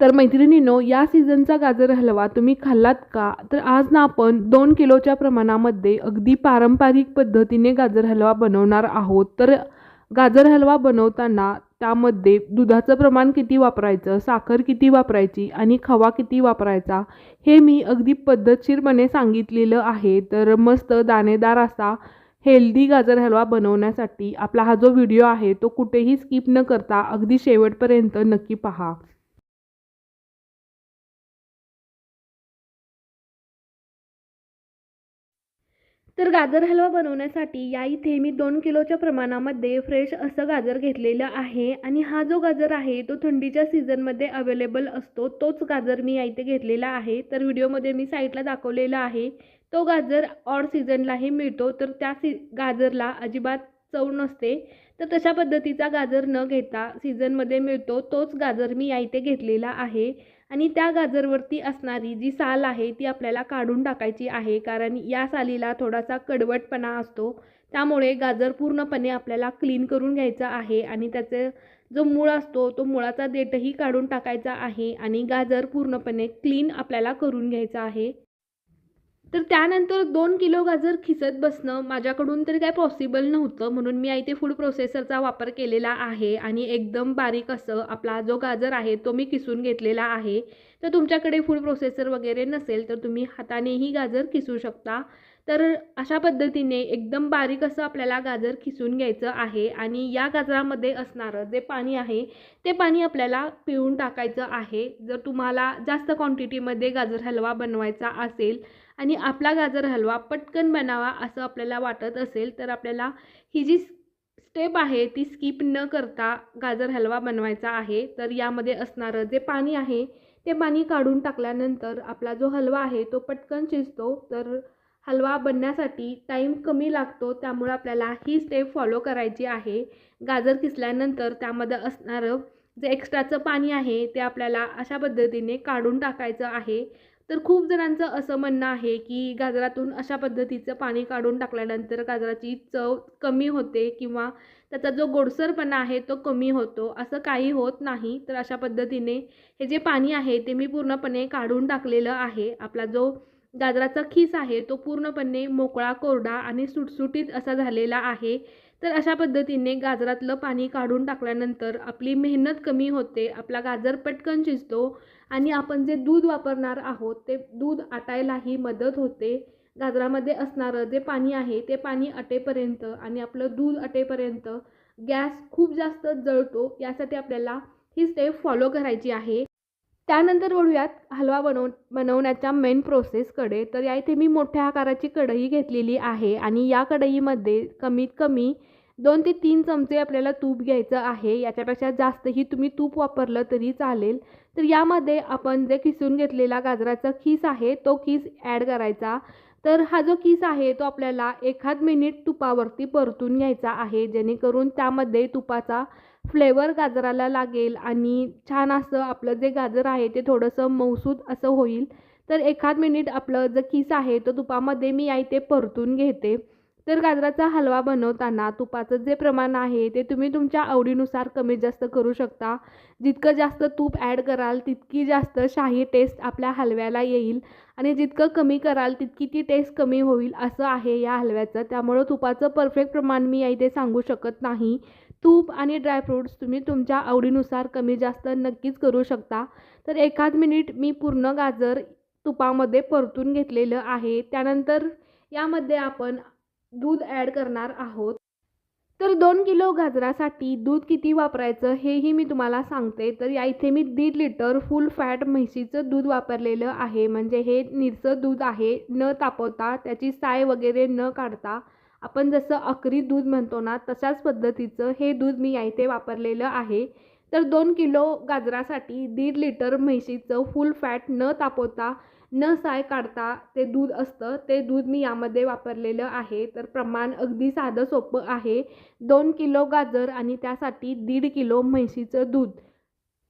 तर मैत्रिणींनो या सीझनचा गाजर हलवा तुम्ही खाल्लात का? तर आज ना आपण दोन किलोच्या प्रमाणामध्ये अगदी पारंपरिक पद्धतीने गाजर हलवा बनवणार आहोत. तर गाजर हलवा बनवताना त्यामध्ये दुधाचं प्रमाण किती वापरायचं साखर किती वापरायची आणि खवा किती वापरायचा हे मी अगदी पद्धतशीरपणे सांगितलेलं आहे. तर मस्त दाणेदार असा हेल्दी गाजर हलवा बनवण्यासाठी आपला हा जो व्हिडिओ आहे तो कुठेही स्किप न करता अगदी शेवटपर्यंत नक्की पहा. तर गाजर हलवा बनवण्यासाठी या इथे मी दोन किलोच्या प्रमाणामध्ये फ्रेश असं गाजर घेतलेलं आहे. आणि हा जो गाजर आहे तो थंडीच्या सीझनमध्ये अवेलेबल असतो. तोच गाजर मी या इथे घेतलेला आहे. तर व्हिडिओमध्ये मी साईडला दाखवलेला आहे. तो गाजर ऑड सीझनलाही मिळतो. तर त्या सी गाजरला अजिबात चव नसते. तर तशा पद्धतीचा गाजर न घेता सीझनमध्ये मिळतो. तोच गाजर मी या इथे घेतलेला आहे. आणि त्या गाजरवरती असणारी जी साल आहे ती आपल्याला काढून टाकायची आहे. कारण या सालीला थोडासा कडवटपणा असतो. त्यामुळे गाजर पूर्णपणे आपल्याला क्लीन करून घ्यायचा आहे आणि त्याचे जो मूळ असतो तो मुळाचा देठही काढून टाकायचा आहे आणि गाजर पूर्णपणे क्लीन आपल्याला करून घ्यायचा आहे. तर त्यानंतर दोन किलो गाजर खिसत बसणं माझ्याकडून तरी काय पॉसिबल नव्हतं. म्हणून मी इथे फूड प्रोसेसरचा वापर केलेला आहे आणि एकदम बारीक असं आपला जो गाजर आहे तो मी किसून घेतलेला आहे. तर तुमच्याकडे फूड प्रोसेसर वगैरे नसेल तर तुम्ही हातानेही गाजर किसू शकता. तर अशा पद्धतीने एकदम बारीक असं आपल्याला गाजर खिसून घ्यायचं आहे आणि या गाजरामध्ये असणारं जे पाणी आहे ते पाणी आपल्याला पिळून टाकायचं आहे. जर तुम्हाला जास्त क्वांटिटीमध्ये गाजर हलवा बनवायचा असेल आणि आपला गाजर हलवा पटकन बनावा असं आपल्याला वाटत असेल तर आपल्याला ही जी स्टेप आहे ती स्किप न करता गाजर हलवा बनवायचा आहे. तर यामध्ये असणारं जे पाणी आहे ते पाणी काढून टाकल्यानंतर आपला जो हलवा आहे तो पटकन शिजतो. तर हलवा बनण्यासाठी टाईम कमी लागतो त्यामुळे आपल्याला ही स्टेप फॉलो करायची आहे. गाजर किसल्यानंतर त्यामध्ये असणारं जे एक्स्ट्राचं पाणी आहे ते आपल्याला अशा पद्धतीने काढून टाकायचं आहे. तर खूप जणांचं असं म्हणणं आहे की गाजरातून अशा पद्धतीचं पाणी काढून टाकल्यानंतर गाजराची चव कमी होते किंवा त्याचा जो गोडसरपणा आहे तो कमी होतो असं काही होत नाही. तर अशा पद्धतीने हे जे पाणी आहे ते मी पूर्णपणे काढून टाकलेलं आहे. आपला जो गाजराचा खीस आहे तो पूर्णपणे मोकळा कोरडा आणि सुटसुटीत असा झालेला आहे. तर अशा पद्धतीने गाजरातलं पाणी काढून टाकल्यानंतर आपली मेहनत कमी होते आपला गाजर पटकन शिजतो आणि आपण जे दूध वापरणार आहोत ते दूध आटायलाही मदत होते. गाजरामध्ये असणारं जे पाणी आहे ते पाणी अटेपर्यंत आणि आपलं दूध अटेपर्यंत गॅस खूप जास्त जळतो यासाठी आपल्याला ही स्टेप फॉलो करायची आहे. त्यानंतर वळूयात हलवा बनव बनवण्याच्या मेन प्रोसेसकडे तर या इथे मी मोठ्या आकाराची कढई घेतलेली आहे आणि या कढईमध्ये कमीत कमी दोन ते तीन चमचे आपल्याला तूप घ्यायचं आहे. याच्यापेक्षा जास्तही तुम्ही तूप वापरलं तरी चालेल. तर यामध्ये आपण जे किसून घेतलेला गाजराचा खीस आहे तो खीस ॲड करायचा. तर हा जो किस आहे तो आपल्याला एखाद मिनिट तुपावरती परतून घ्यायचा आहे. जेणेकरून त्यामध्ये तुपाचा फ्लेवर गाजराला लागेल आणि छान असं आपलं जे गाजर आहे ते थोडंसं मौसूद असं होईल. तर एखाद मिनिट आपलं जे किस आहे तो तुपामध्ये मी या इथे परतून घेते. तर गाजराचा हलवा बनवताना तुपाचं जे प्रमाण आहे ते तुम्ही तुमच्या आवडीनुसार कमी जास्त करू शकता. जितकं जास्त तूप ॲड कराल तितकी जास्त शाही टेस्ट आपल्या हलव्याला येईल. आणि जितकं कमी कराल तितकी ती टेस्ट कमी होईल असं आहे या हलव्याचं. त्यामुळं तुपाचं परफेक्ट प्रमाण मी इथे सांगू शकत नाही. तूप आणि ड्रायफ्रूट्स तुम्ही तुमच्या आवडीनुसार कमी जास्त नक्कीच करू शकता. तर एखाद मिनिट मी पूर्ण गाजर तुपामध्ये परतून घेतलेलं आहे. त्यानंतर यामध्ये आपण दूध ॲड करणार आहोत. तर दोन किलो गाजरासाठी दूध किती वापरायचं हेही मी तुम्हाला सांगते. तर या इथे मी दीड लिटर फुल फॅट म्हैशीचं दूध वापरलेलं आहे. म्हणजे हे निरसं दूध आहे. न तापवता त्याची साय वगैरे न काढता आपण जसं अकरी दूध म्हणतो ना तशाच पद्धतीचं हे दूध मी या इथे वापरलेलं आहे. तर दोन किलो गाजरासाठी दीड लिटर म्हैशीचं फुल फॅट न तापवता न साय काढता ते दूध असतं. ते दूध मी यामध्ये वापरलेलं आहे. तर प्रमाण अगदी साधं सोपं आहे. दोन किलो गाजर आणि त्यासाठी दीड किलो म्हैशीचं दूध.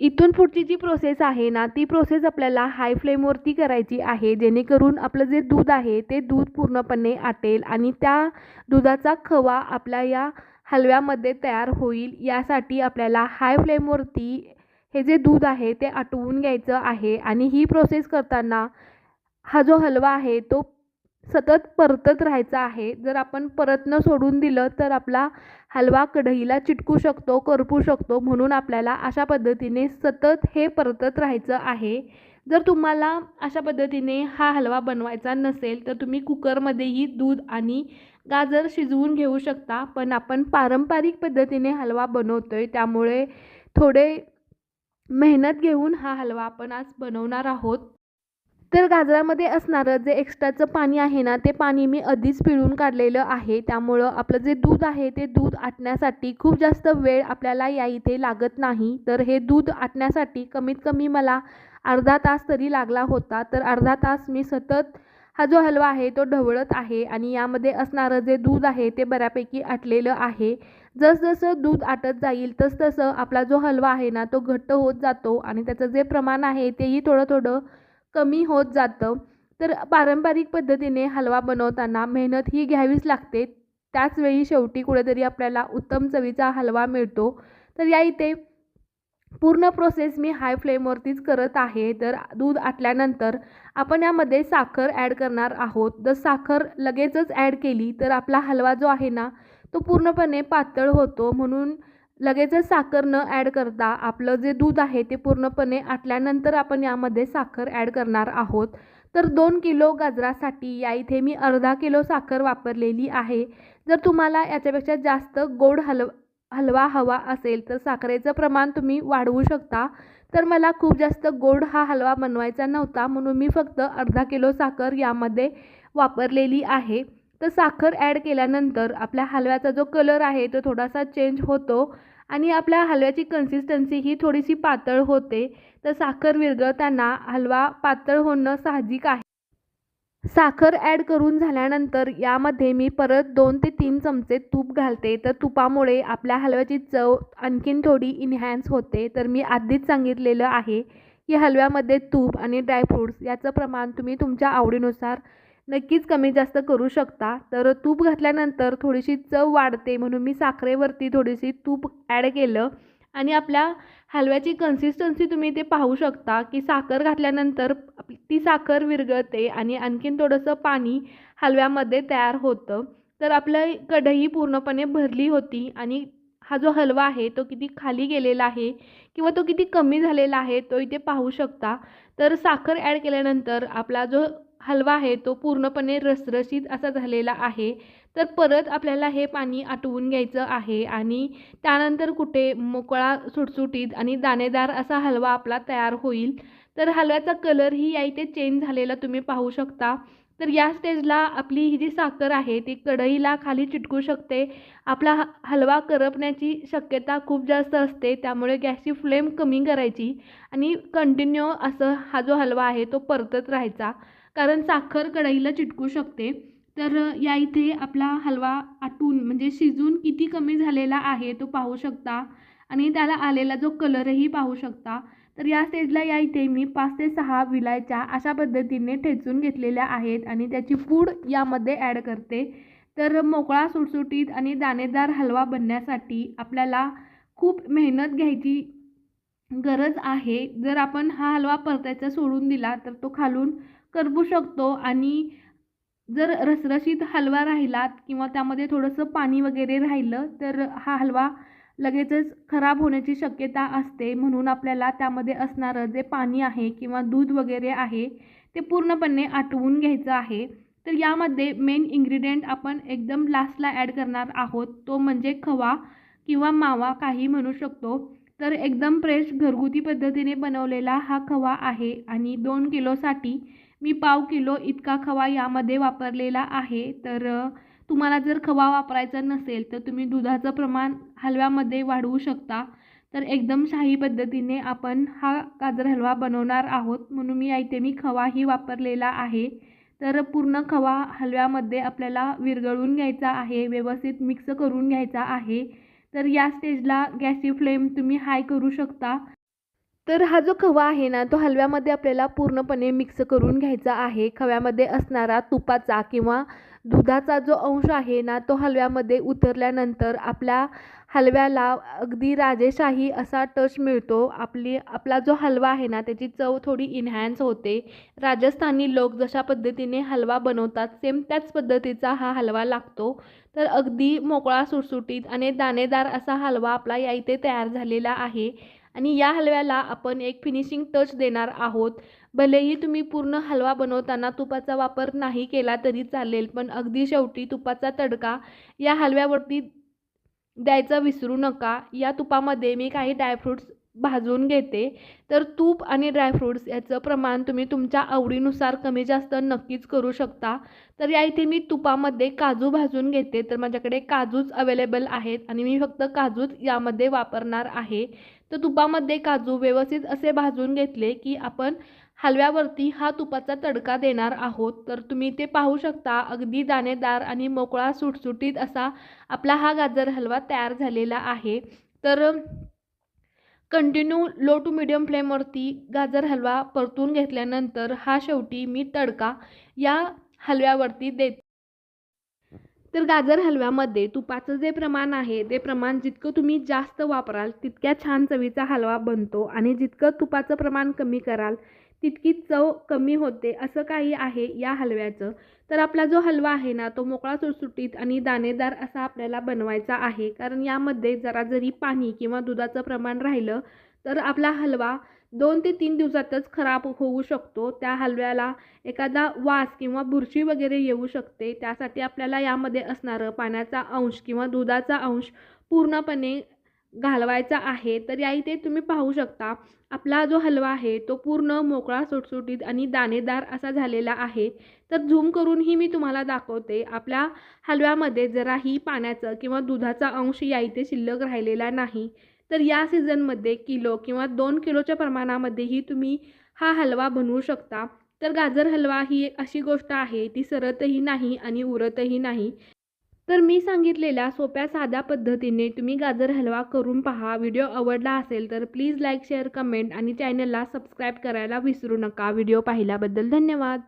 इथून पुढची जी प्रोसेस आहे ना ती प्रोसेस आपल्याला हाय फ्लेमवरती करायची आहे. जेणेकरून आपलं जे दूध आहे ते दूध पूर्णपणे आटेल आणि त्या दुधाचा खवा आपल्या या हलव्यामध्ये तयार होईल. यासाठी आपल्याला हाय फ्लेमवरती हे जे दूध आहे ते आटवून घ्यायचं आहे आणि ही प्रोसेस करताना हा जो हलवा आहे तो सतत परतत राहायचा आहे. जर आपण परतनं सोडून दिलं तर आपला हलवा कढईला चिटकू शकतो करपू शकतो म्हणून आपल्याला अशा पद्धतीने सतत हे परतत राहायचं आहे. जर तुम्हाला अशा पद्धतीने हा हलवा बनवायचा नसेल तर तुम्ही कुकरमध्येही दूध आणि गाजर शिजवून घेऊ शकता. पण आपण पारंपरिक पद्धतीने हलवा बनवतो आहे त्यामुळे थोडे मेहनत घेऊन हा हलवा आपण आज बनवणार आहोत. तर गाजरामध्ये असणारं जे एक्स्ट्राचं पाणी आहे ना ते पाणी मी आधीच पिळून काढलेलं आहे. त्यामुळं आपलं जे दूध आहे ते दूध आटण्यासाठी खूप जास्त वेळ आपल्याला या इथे लागत नाही. तर हे दूध आटण्यासाठी कमीत कमी मला अर्धा तास तरी लागला होता. तर अर्धा तास मी सतत हा जो हलवा आहे तो ढवळत आहे आणि यामध्ये असणारं जे दूध आहे ते बऱ्यापैकी आटलेलं आहे. जसजसं दूध आटत जाईल तसतसं आपला जो हलवा आहे ना तो घट्ट होत जातो आणि त्याचं जे प्रमाण आहे तेही थोडं थोडं कमी होत जातं. तर पारंपरिक पद्धतीने हलवा बनवताना मेहनत ही घ्यावीच लागते. त्याचवेळी शेवटी कुठेतरी आपल्याला उत्तम चवीचा हलवा मिळतो. तर या इथे पूर्ण प्रोसेस मी हाय फ्लेमवरतीच करत आहे. तर दूध आटल्यानंतर आपण यामध्ये साखर ॲड करणार आहोत. जर साखर लगेचच ॲड केली तर आपला हलवा जो आहे ना तो पूर्णपणे पातळ होतो. म्हणून लगेचच साखर न ॲड करता आपलं जे दूध आहे ते पूर्णपणे आटल्यानंतर आपण यामध्ये साखर ॲड करणार आहोत. तर दोन किलो गाजरासाठी या इथे मी अर्धा किलो साखर वापरलेली आहे. जर तुम्हाला याच्यापेक्षा जास्त गोड हलव हलवा हवा असेल तर साखरेचं प्रमाण तुम्ही वाढवू शकता. तर मला खूप जास्त गोड हा हलवा बनवायचा नव्हता म्हणून मी फक्त अर्धा किलो साखर यामध्ये वापरलेली आहे. तर साखर ॲड केल्यानंतर आपल्या हलव्याचा जो कलर आहे तो थोडासा चेंज होतो आणि आपल्या हलव्याची कन्सिस्टन्सी ही थोडीशी पातळ होते. तर साखर विरघळताना हलवा पातळ होणं साहजिक आहे. साखर ॲड करून झाल्यानंतर यामध्ये मी परत दोन ते तीन चमचे तूप घालते. तर तुपामुळे आपल्या हलव्याची चव आणखीन थोडी इन्हॅन्स होते. तर मी आधीच सांगितलेलं आहे की हलव्यामध्ये तूप आणि ड्रायफ्रूट्स याचं प्रमाण तुम्ही तुमच्या आवडीनुसार नक्कीच कमी जास्त करू शकता. तर तूप घातल्यानंतर थोडीशी चव वाढते म्हणून मी साखरेवरती थोडीशी तूप ॲड केलं आणि आपल्या हलव्याची कन्सिस्टन्सी तुम्ही ते पाहू शकता की साखर घातल्यानंतर ती साखर विरघळते आणि आणखीन थोडंसं पाणी हलव्यामध्ये तयार होतं. तर आपलं कढई पूर्णपणे भरली होती आणि हा जो हलवा आहे तो किती खाली गेलेला आहे किंवा तो किती कमी झालेला आहे तो इथे पाहू शकता. तर साखर ॲड केल्यानंतर आपला जो हलवा आहे तो पूर्णपणे रसरशीत असा झालेला आहे. तर परत आपल्याला हे पाणी आटवून घ्यायचं आहे आणि त्यानंतर कुठे मोकळा सुटसुटीत आणि दाणेदार असा हलवा आपला तयार होईल. तर हलव्याचा कलरही या इथे चेंज झालेला तुम्ही पाहू शकता. तर या स्टेजला आपली ही जी साखर आहे ती कढईला खाली चिटकू शकते. आपला ह हलवा करपण्याची शक्यता खूप जास्त असते त्यामुळे गॅसची फ्लेम कमी करायची आणि कंटिन्यू असं हा जो हलवा आहे तो परतत राहायचा. कारण साखर कढईला चिटकू शकते. तर या इथे आपला हलवा आटून म्हणजे शिजून किती कमी झालेला आहे तो पाहू शकता आणि त्याला आलेला जो कलरही पाहू शकता. तर या स्टेजला या इथे मी पाच ते सहा विलायच्या अशा पद्धतीने ठेचून घेतलेल्या आहेत आणि त्याची पूड यामध्ये ॲड करते. तर मोकळा सुटसुटीत आणि दाणेदार हलवा बनण्यासाठी आपल्याला खूप मेहनत घ्यायची गरज आहे. जर आपण हा हलवा परतायचा सोडून दिला तर तो खालून करबू शकतो आणि जर रसरशीत हलवा राहिलात किंवा त्यामध्ये थोडंसं पाणी वगैरे राहिलं तर हा हलवा लगेचच खराब होण्याची शक्यता असते. म्हणून आपल्याला त्यामध्ये असणारं जे पाणी आहे किंवा दूध वगैरे आहे ते पूर्णपणे आटवून घ्यायचं आहे. तर यामध्ये मेन इंग्रेडियंट आपण एकदम लास्टला ॲड करणार आहोत. तो म्हणजे खवा किंवा मावा काही म्हणू शकतो. तर एकदम फ्रेश घरगुती पद्धतीने बनवलेला हा खवा आहे आणि दोन किलोसाठी मी पाव किलो इतका खवा यामध्ये वापरलेला आहे. तर तुम्हाला जर खवा वापरायचा नसेल तर तुम्ही दुधाचं प्रमाण हलव्यामध्ये वाढवू शकता. तर एकदम शाही पद्धतीने आपण हा गाजर हलवा बनवणार आहोत. म्हणून मी इथे मी खवाही वापरलेला आहे. तर पूर्ण खवा हलव्यामध्ये आपल्याला विरघळून घ्यायचा आहे व्यवस्थित मिक्स करून घ्यायचा आहे. तर या स्टेजला गॅसची फ्लेम तुम्ही हाय करू शकता. तर हा जो खवा आहे ना तो हलव्यामध्ये आपल्याला पूर्णपणे मिक्स करून घ्यायचा आहे. खव्यामध्ये असणारा तुपाचा किंवा दुधाचा जो अंश आहे ना तो हलव्यामध्ये उतरल्यानंतर आपल्या हलव्याला अगदी राजेशाही असा टच मिळतो. आपली आपला जो हलवा आहे ना त्याची चव थोडी इन्हॅन्स होते. राजस्थानी लोक जशा पद्धतीने हलवा बनवतात सेम त्याच पद्धतीचा हा हलवा लागतो. तर अगदी मोकळा सुटसुटीत आणि दाणेदार असा हलवा आपला या इथे तयार झालेला आहे. आणि या हलव्याला आपण एक फिनिशिंग टच देणार आहोत. भलेही तुम्ही पूर्ण हलवा बनवताना तुपाचा वापर नाही केला तरी चालेल पण अगदी शेवटी तुपाचा तडका या हलव्यावरती द्यायचं विसरू नका. या तुपामध्ये मी काही ड्रायफ्रूट्स भाजून घेते. तर तूप आणि ड्रायफ्रूट्स याचं प्रमाण तुम्ही तुमच्या आवडीनुसार कमी जास्त नक्कीच करू शकता. तर या इथे मी तुपामध्ये काजू भाजून घेते. तर माझ्याकडे काजूच अवेलेबल आहेत आणि मी फक्त काजूच यामध्ये वापरणार आहे. तर तुपामध्ये काजू व्यवस्थित असे भाजून घेतले की आपण हलव्यावरती हा तुपाचा तडका देणार आहोत. तर तुम्ही ते पाहू शकता अगदी दाणेदार आणि मोकळा सुटसुटीत असा आपला हा गाजर हलवा तयार झालेला आहे. तर कंटिन्यू लो टू मिडियम फ्लेमवरती गाजर हलवा परतून घेतल्यानंतर हा शेवटी मी तडका या हलव्यावरती देत तर गाजर हलव्यामध्ये तुपाचं जे प्रमाण आहे ते प्रमाण जितकं तुम्ही जास्त वापराल तितक्या छान चवीचा हलवा बनतो आणि जितकं तुपाचं प्रमाण कमी कराल तितकी चव कमी होते असं काही आहे या हलव्याचं. तर आपला जो हलवा आहे ना तो मोकळा सुटसुटीत आणि दाणेदार असा आपल्याला बनवायचा आहे. कारण यामध्ये जरा जरी पाणी किंवा दुधाचं प्रमाण राहिलं तर आपला हलवा दोन ते तीन दिवसातच खराब होऊ शकतो. त्या हलव्याला एखादा वास किंवा बुरशी वगैरे येऊ शकते. त्यासाठी आपल्याला यामध्ये असणारं पाण्याचा अंश किंवा दुधाचा अंश पूर्णपणे घालवायचा आहे तर या इथे तुम्ही पाहू शकता. आपला जो हलवा आहे तो पूर्ण मोकळा सुटसुटीत आणि दाणेदार असा झालेला आहे. तर झूम करूनही मी तुम्हाला दाखवते आपल्या हलव्यामध्ये जराही पाण्याचं किंवा दुधाचा अंश या इथे शिल्लक राहिलेला नाही. तर या सीझनमध्ये किलो किंवा दोन किलोच्या प्रमाणामध्येही तुम्ही हा हलवा बनवू शकता. तर गाजर हलवा ही एक अशी गोष्ट आहे ती सरतही नाही आणि उरतही नाही. तर मी सांगितलेल्या सोप्या साध्या पद्धतीने तुम्ही गाजर हलवा करून पहा. व्हिडिओ आवडला असेल तर प्लीज लाईक शेअर कमेंट आणि चॅनलला सबस्क्राईब करायला विसरू नका. व्हिडिओ पाहिल्याबद्दल धन्यवाद.